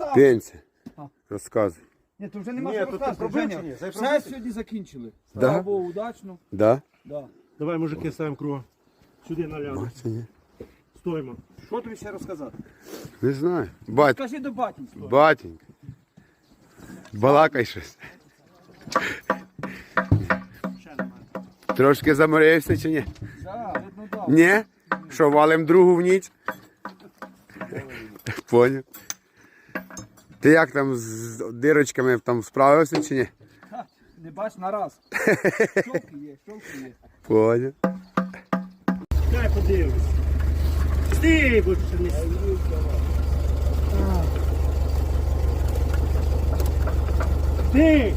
розставив. Пенці. А. Розказуй. Ні, то вже нема Ні, що то ти розказувати, пробив чи ні? Зай Все пробив? сьогодні закінчили. Да? Слава Богу, удачно. Да? Да. Давай, мужики, ставимо круга. Сюди наляну. Ні? Стоїмо. Що тобі ще розказати? Не знаю. Бать, Скажи до батінського. батенька. Балакай щось. Ще немає. Трошки заморився чи ні? Да, видно, да. Ні? Що, валим другу в ніч? Поняв. Ти як там з дирочками там справився чи ні? Не бач на раз. Щолки є, щолки є. Поняв. Дай подивимось. Стій, будь що не стій. Стій!